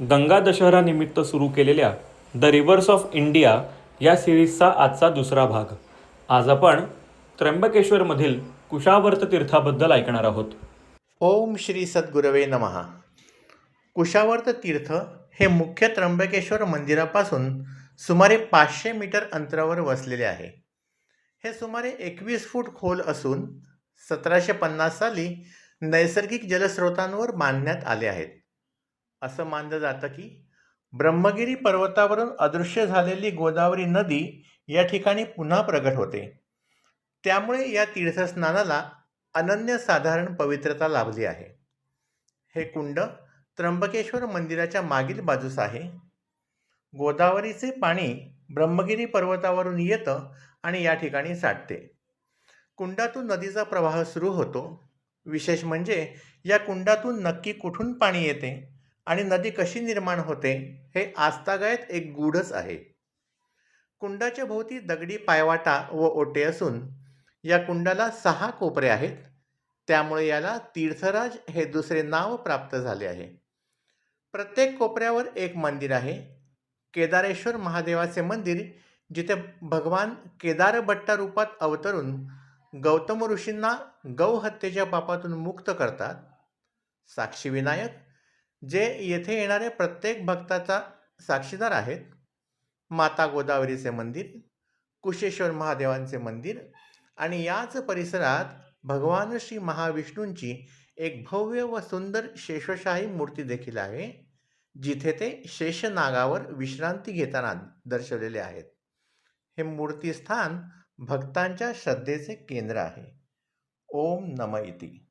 गंगा दशहरा निमित्त सुरू केलेल्या द रिव्हर्स ऑफ इंडिया या सिरीजचा आजचा दुसरा भाग. आज आपण त्र्यंबकेश्वरमधील कुशावर्त तीर्थाबद्दल ऐकणार आहोत. ओम श्री सद्गुरवे नमहा कुशावर्त तीर्थ हे मुख्य त्र्यंबकेश्वर मंदिरापासून सुमारे पाचशे मीटर अंतरावर वसलेले आहे. हे सुमारे एकवीस फूट खोल असून सतराशे पन्नास साली नैसर्गिक जलस्रोतांवर बांधण्यात आले आहेत. असं मानलं जातं की ब्रह्मगिरी पर्वतावरून अदृश्य झालेली गोदावरी नदी या ठिकाणी पुन्हा प्रगट होते. त्यामुळे या तीर्थस्नानाला अनन्यसाधारण पवित्रता लाभली आहे. हे कुंड त्र्यंबकेश्वर मंदिराच्या मागील बाजूस आहे. गोदावरीचे पाणी ब्रह्मगिरी पर्वतावरून येतं आणि या ठिकाणी साठते. कुंडातून नदीचा प्रवाह सुरू होतो. विशेष म्हणजे या कुंडातून नक्की कुठून पाणी येते? आणि नदी कशी निर्माण होते हे आजतागायत एक गूढच आहे. कुंडाच्या भोवती दगडी पायवाटा व ओटे असून या कुंडाला सहा कोपरे आहेत. त्यामुळे याला तीर्थराज हे दुसरे नाव प्राप्त झाले आहे. प्रत्येक कोपऱ्यावर एक मंदिर आहे. केदारेश्वर महादेवाचे मंदिर जिथे भगवान केदारभट्टा रूपात अवतरून गौतम ऋषींना गौहत्येच्या पापातून मुक्त करतात. साक्षी विनायक जे येथे येणारे प्रत्येक भक्ताचा साक्षीदार आहेत. माता गोदावरीचे मंदिर कुशेश्वर महादेवांचे मंदिर आणि याच परिसरात भगवान श्री महाविष्णूंची एक भव्य व सुंदर शेषशाही मूर्ती देखील आहे जिथे ते शेषनागावर विश्रांती घेताना दर्शवलेले आहेत. हे मूर्तीस्थान भक्तांच्या श्रद्धेचे केंद्र आहे. ओम नम इति.